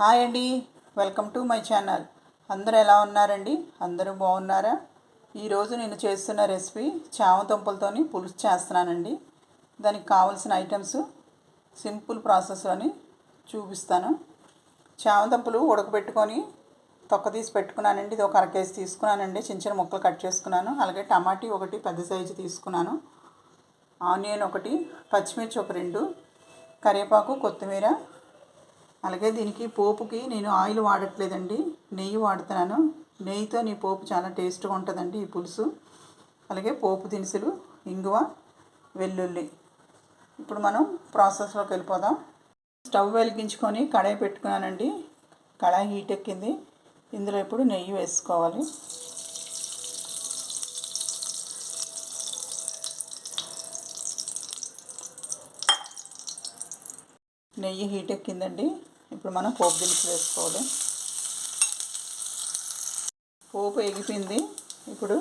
Hi అండి. Welcome to my channel. అందరూ ఎలా ఉన్నారండి? అందరూ బాగున్నారా? ఈరోజు నేను చేస్తున్న రెసిపీ చామదుంపలతోని పులుసు చేస్తున్నానండి. దానికి కావాల్సిన ఐటమ్స్ సింపుల్ ప్రాసెస్లోని చూపిస్తాను. చామదుంపలు ఉడకబెట్టుకొని తొక్క తీసి పెట్టుకున్నానండి. ఇది ఒక అర కేజీ తీసుకున్నానండి. చిన్న చిన్న ముక్కలు కట్ చేసుకున్నాను. అలాగే టమాటీ ఒకటి పెద్ద సైజు తీసుకున్నాను. ఆనియన్ ఒకటి పచ్చిమిర్చి ఒక రెండు కరివేపాకు కొత్తిమీర అలాగే దీనికి పోపుకి నేను ఆయిల్ వాడట్లేదండి. నెయ్యి వాడుతున్నాను. నెయ్యితో నీ పోపు చాలా టేస్ట్గా ఉంటుందండి ఈ పులుసు. అలాగే పోపు దినుసులు ఇంగువ వెల్లుల్లి. ఇప్పుడు మనం ప్రాసెస్లోకి వెళ్ళిపోదాం. స్టవ్ వెలిగించుకొని కడాయి పెట్టుకున్నానండి. కడాయి హీట్ ఎక్కింది. ఇందులో ఇప్పుడు నెయ్యి వేసుకోవాలి. నెయ్యి హీట్ ఎక్కిందండి. ఇప్పుడు మనం పోపు దినుసులు వేసుకోవాలి. పోపు ఎగిపోయింది ఇప్పుడు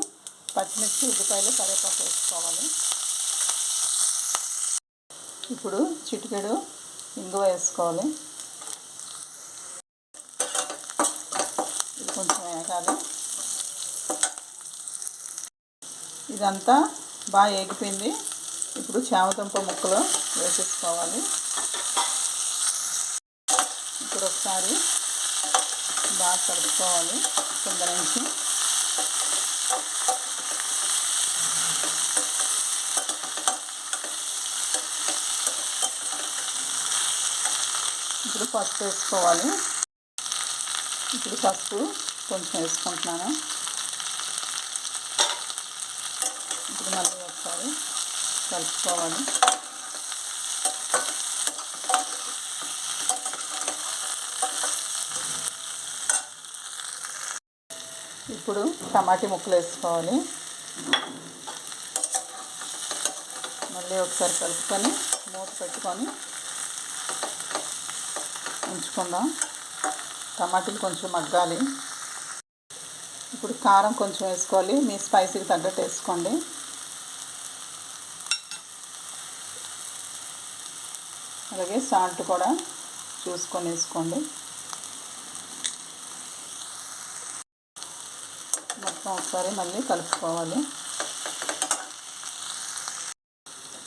పచ్చిమిర్చి ఉల్లిపాయలు కరివేపాకు వేసుకోవాలి. ఇప్పుడు చిటికెడు ఇంగువ వేసుకోవాలి. ఇది కొంచెం వేగాలి. ఇదంతా బాగా ఎగిపోయింది ఇప్పుడు చామదుంప ముక్కలు వేసేసుకోవాలి. ఇప్పుడు ఒకసారి బాగా కలుపుకోవాలి కింద నుంచి ఇప్పుడు పసుపు వేసుకోవాలి. ఇప్పుడు పసుపు కొంచెం వేసుకుంటున్నాను. ఇప్పుడు మళ్ళీ ఒకసారి కలుపుకోవాలి. ఇప్పుడు టమాటీ ముక్కలు వేసుకోవాలి మళ్ళీ ఒకసారి కలుపుకొని మూత పెట్టుకొని ఉంచుకుందాం. టమాటీలు కొంచెం మగ్గాలి. ఇప్పుడు కారం కొంచెం వేసుకోవాలి. మీ స్పైసీకి తగ్గట్టు వేసుకోండి. అలాగే సాల్ట్ కూడా చూసుకొని వేసుకోండి. ఒకసారి మళ్ళీ కలుపుకోవాలి.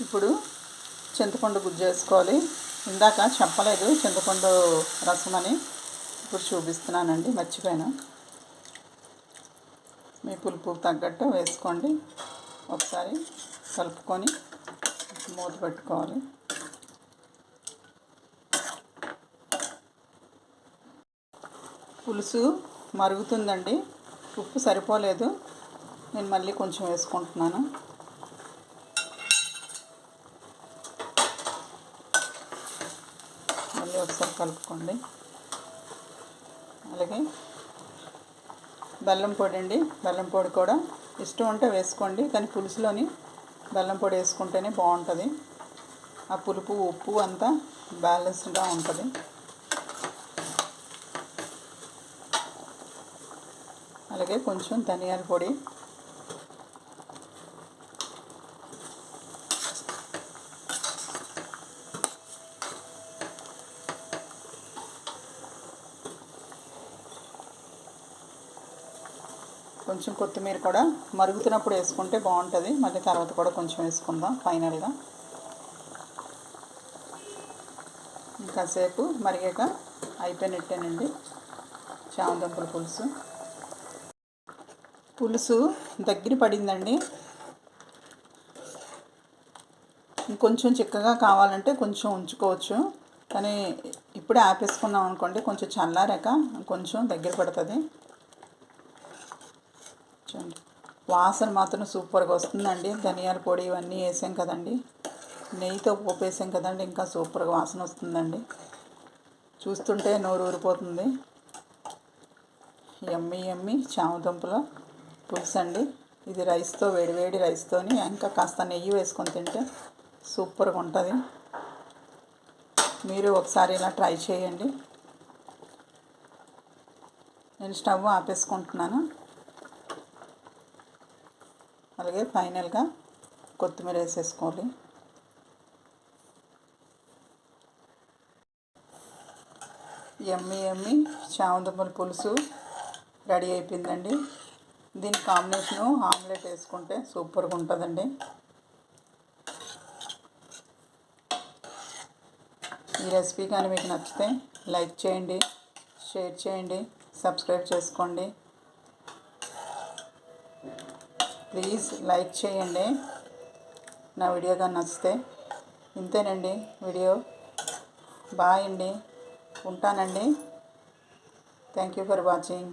ఇప్పుడు చింతపండు గుజ్జు వేసుకోవాలి ఇందాక చెప్పలేదు చింతపండు రసం అని. ఇప్పుడు చూపిస్తున్నానండి మర్చిపోయాను. మీ పులుపు తగ్గట్టు వేసుకోండి. ఒకసారి కలుపుకొని మూత పెట్టుకోవాలి. పులుసు మరుగుతుందండి. ఉప్పు సరిపోలేదు. నేను మళ్ళీ కొంచెం వేసుకుంటున్నాను. మళ్ళీ ఒకసారి కలుపుకోండి. అలాగే బెల్లం పొడి అండి. బెల్లం పొడి కూడా ఇష్టం ఉంటే వేసుకోండి. కానీ పులుసులోని బెల్లం పొడి వేసుకుంటేనే బాగుంటుంది. ఆ పులుపు ఉప్పు అంతా బ్యాలెన్స్డ్గా ఉంటుంది. అలాగే కొంచెం ధనియాల పొడి. కొంచెం కొత్తిమీర కూడా మరుగుతున్నప్పుడు వేసుకుంటే బాగుంటుంది. మళ్ళీ తర్వాత కూడా కొంచెం వేసుకుందాం ఫైనల్గా. ఇంకాసేపు మరిగాక అయిపోయినట్టేనండి. చామదుంపల పులుసు. పులుసు దగ్గర పడిందండి. ఇంకొంచెం చిక్కగా కావాలంటే కొంచెం ఉంచుకోవచ్చు. కానీ ఇప్పుడే ఆపేసుకున్నాం అనుకోండి కొంచెం చల్లారాక కొంచెం దగ్గర పడుతుంది. చూడండి. వాసన మాత్రం సూపర్గా వస్తుందండి. ధనియాల పొడి ఇవన్నీ వేసాం కదండి. నెయ్యితో పోపేసాం వేసాం కదండి. ఇంకా సూపర్గా వాసన వస్తుందండి. చూస్తుంటే నోరు ఊరిపోతుంది. ఎమ్మి ఎమ్మి చామదుంపల పులుసు అండి. ఇది రైస్తో వేడివేడి రైస్తోని ఇంకా కాస్త నెయ్యి వేసుకొని తింటే సూపర్గా ఉంటుంది. మీరు ఒకసారి ఇలా ట్రై చేయండి. నేను స్టవ్ ఆపేసుకుంటున్నాను. అలాగే ఫైనల్గా కొత్తిమీర వేసేసుకోవాలి. ఎమ్మి ఎమ్మి చామంతిపూల పులుసు రెడీ అయిపోయిందండి. దీని కాంబినేషను ఆమ్లెట్ వేసుకుంటే సూపర్గా ఉంటుందండి. ఈ రెసిపీ కానీ మీకు నచ్చితే లైక్ చేయండి షేర్ చేయండి సబ్స్క్రైబ్ చేసుకోండి. ప్లీజ్ లైక్ చేయండి. నా వీడియో కానీ నచ్చితే ఇంతేనండి వీడియో. బాయ్ అండి. ఉంటానండి. Thank you for watching.